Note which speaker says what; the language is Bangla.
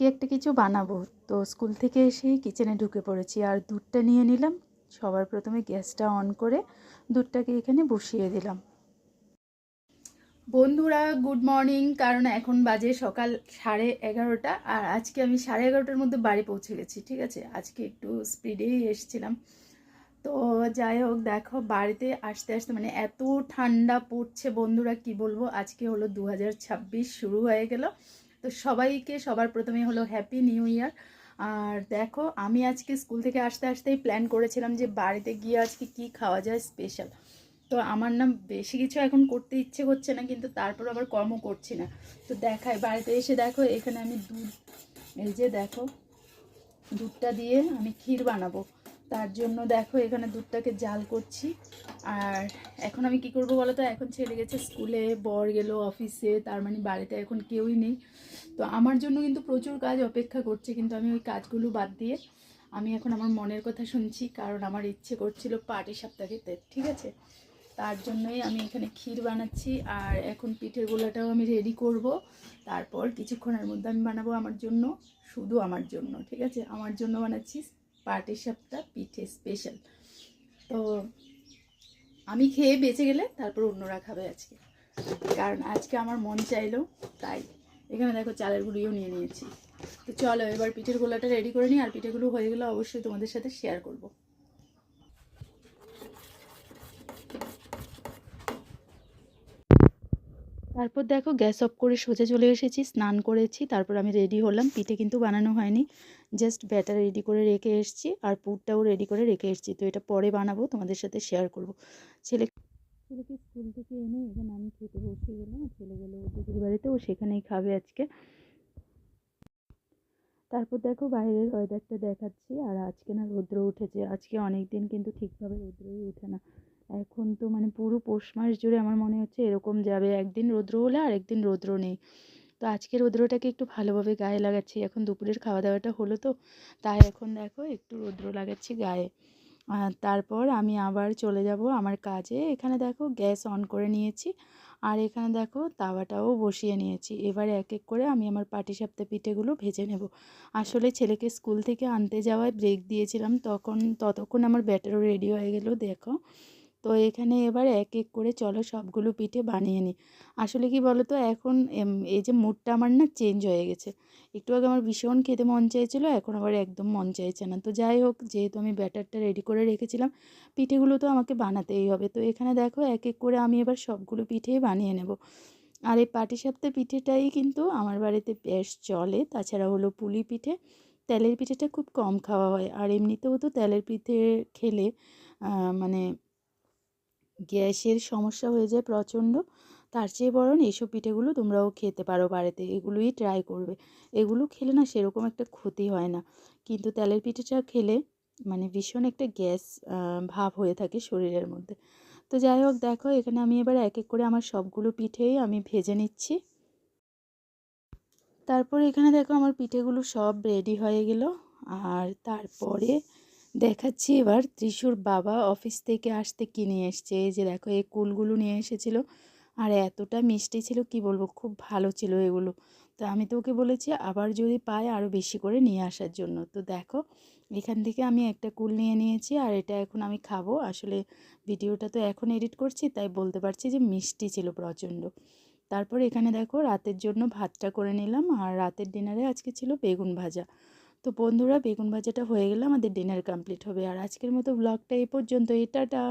Speaker 1: আজকে একটা কিছু বানাবো। তো স্কুল থেকে এসেই কিচেনে ঢুকে পড়েছি আর দুধটা নিয়ে নিলাম। সবার প্রথমে গ্যাসটা অন করে দুধটাকে এখানে বসিয়ে দিলাম। বন্ধুরা, গুড মর্নিং। কারণ এখন বাজে সকাল সাড়ে এগারোটা আর আজকে আমি সাড়ে এগারোটার মধ্যে বাড়ি পৌঁছে গেছি, ঠিক আছে? আজকে একটু স্পিডেই এসছিলাম। তো যাই হোক, দেখো বাড়িতে আসতে আসতে মানে এত ঠান্ডা পড়ছে বন্ধুরা, কি বলব? আজকে হলো দু হাজার ছাব্বিশ শুরু হয়ে গেল। তো সবাইকে সবার প্রথমে হলো হ্যাপি নিউ ইয়ার আর দেখো, আমি আজকে স্কুল থেকে আসতে আসতেই প্ল্যান করেছিলাম যে বাড়িতে গিয়ে আজকে কি খাওয়া যায় স্পেশাল তো আমার না বেশি কিছু এখন করতে ইচ্ছে করছে না, কিন্তু তারপর আবার কর্ম করছি না। তো দেখায় বাড়িতে এসে দেখো, এখানে আমি দুধ, এই যে দেখো, দুধটা দিয়ে আমি ক্ষীর বানাবো। তার জন্য দেখো, এখানে দুধটাকে জাল করছি। আর এখন আমি কি করব বলো তো? এখন ছেলে গেছে স্কুলে, বর গেল অফিসে তার মানে বাড়িতে এখন কেউই নেই। তো আমার জন্য কিন্তু প্রচুর কাজ অপেক্ষা করছে, কিন্তু আমি ওই কাজগুলো বাদ দিয়ে আমি এখন আমার মনের কথা শুনছি, কারণ আমার ইচ্ছে করছিল পাটি সাপটা খেতে, ঠিক আছে? তার জন্যই আমি এখানে ক্ষীর বানাচ্ছি, আর এখন পিঠের গোলাটাও আমি রেডি করব। তারপর কিছুক্ষণের মধ্যে আমি বানাবো আমার জন্য, শুধু আমার জন্য, ঠিক আছে? আমার জন্য বানাচ্ছি পাটি সাপটা পিঠে স্পেশাল তো আমি খেয়ে বেঁচে গেলে তারপর অন্যরা খাবে আজকে। কারণ আজকে আমার মন চাইলো, তাই। এখানে দেখো চালের গুঁড়িও নিয়ে নিয়েছি। তো চলো এবার পিঠের গোলাটা রেডি করে নিই, আর পিঠেগুলো হয়ে গেলে অবশ্যই তোমাদের সাথে শেয়ার করব। তারপর দেখো গ্যাস অফ করে সোজা চলে এসেছি, স্নান করেছি, তারপর আমি রেডি হলাম। পিঠে কিন্তু বানানো হয়নি। জাস্ট ব্যাটার রেডি করে রেখে এসেছি আর পুরটাও রেডি করে রেখে এসেছি। তো এটা পরে বানাবো, তোমাদের সাথে শেয়ার করব। ছেলে ছেলেকে স্কুল থেকে এনে এখানে আমি খেতে বসে গেলাম, ছেলে গেলো দিদির বাড়িতে, ও সেখানেই খাবে আজকে। তারপর দেখো বাইরের ওয়েদারটা দেখাচ্ছি আর আজকে না রৌদ্র উঠেছে। আজকে অনেক দিন কিন্তু ঠিকভাবে রৌদ্রই ওঠে না। এখন তো মানে পুরো পৌষ মাস জুড়ে আমার মনে হচ্ছে এরকম যাবে। একদিন রৌদ্র হলে আর একদিন রৌদ্র নেই। তো আজকে রৌদ্রটাকে একটু ভালোভাবে গায়ে লাগাচ্ছি। এখন দুপুরের খাওয়া দাওয়াটা হলো তো, তাই এখন দেখো একটু রৌদ্র লাগাচ্ছি গায়ে। তারপর আমি আবার চলে যাব আমার কাজে। এখানে দেখো গ্যাস অন করে নিয়েছি আর এখানে দেখো তাওয়াটাও বসিয়ে নিয়েছি। এবার এক এক করে আমি আমার পাটি পাটিসাপটা পিঠেগুলো ভেজে নেব। আসলে ছেলেকে স্কুল থেকে আনতে যাওয়ায় ব্রেক দিয়েছিলাম, তখন ততক্ষণ আমার ব্যাটারও রেডি হয়ে গেল, দেখো। তো এখানে এবার এক এক করে চলো সবগুলো পিঠে বানিয়ে নিই। আসলে কি বলো তো এখন এই যে মুডটা আমার না চেঞ্জ হয়ে গেছে। একটু আগে আমার ভীষণ খেতে মন চাইছিলো, এখন আবার একদম মন চাইছে না। তো যাই হোক, যেহেতু আমি ব্যাটারটা রেডি করে রেখেছিলাম, পিঠেগুলো তো আমাকে বানাতেই হবে। তো এখানে দেখো, এক এক করে আমি এবার সবগুলো পিঠেই বানিয়ে নেব। আর এই পাটিসাপটা পিঠেটাই কিন্তু আমার বাড়িতে বেশ চলে। তাছাড়া হলো পুলি পিঠে। তেলের পিঠেটা খুব কম খাওয়া হয়। আর এমনিতেও তো তেলের পিঠে খেলে মানে গ্যাসের সমস্যা হয়ে যায় প্রচণ্ড, তার চেয়ে বরং এইসব পিঠেগুলো তোমরাও খেতে পারো বাড়িতে, এগুলোই ট্রাই করবে। এগুলো খেলে না সেরকম একটা ক্ষতি হয় না। কিন্তু তেলের পিঠেটা খেলে মানে ভীষণ একটা গ্যাস ভাব হয়ে থাকে শরীরের মধ্যে। তো যাই হোক, দেখো এখানে আমি এবার এক এক করে আমার সবগুলো পিঠেই আমি ভেজে নিচ্ছি। তারপর এখানে দেখো আমার পিঠেগুলো সব রেডি হয়ে গেল। আর তারপরে দেখাচ্ছি এবার ত্রিশুর বাবা অফিস থেকে আসতে কিনে এসছে? এই যে দেখো, এই কুলগুলো নিয়ে এসেছিল। আর এতটা মিষ্টি ছিল, কি বলব, খুব ভালো ছিল এগুলো। তো আমি তো ওকে বলেছি, আবার যদি পাই আরও বেশি করে নিয়ে আসার জন্য। তো দেখো, এখান থেকে আমি একটা কুল নিয়ে নিয়েছি, আর এটা এখন আমি খাব। আসলে ভিডিওটা তো এখন এডিট করছি, তাই বলতে পারছি যে মিষ্টি ছিল প্রচণ্ড। তারপর এখানে দেখো, রাতের জন্য ভাতটা করে নিলাম। আর রাতের ডিনারে আজকে ছিল বেগুন ভাজা। তো বন্ধুরা, বেগুন ভাজাটা হয়ে গেলে আমাদের ডিনার কমপ্লিট হবে। আর আজকের মতো ব্লগটা এই পর্যন্ত এটাটা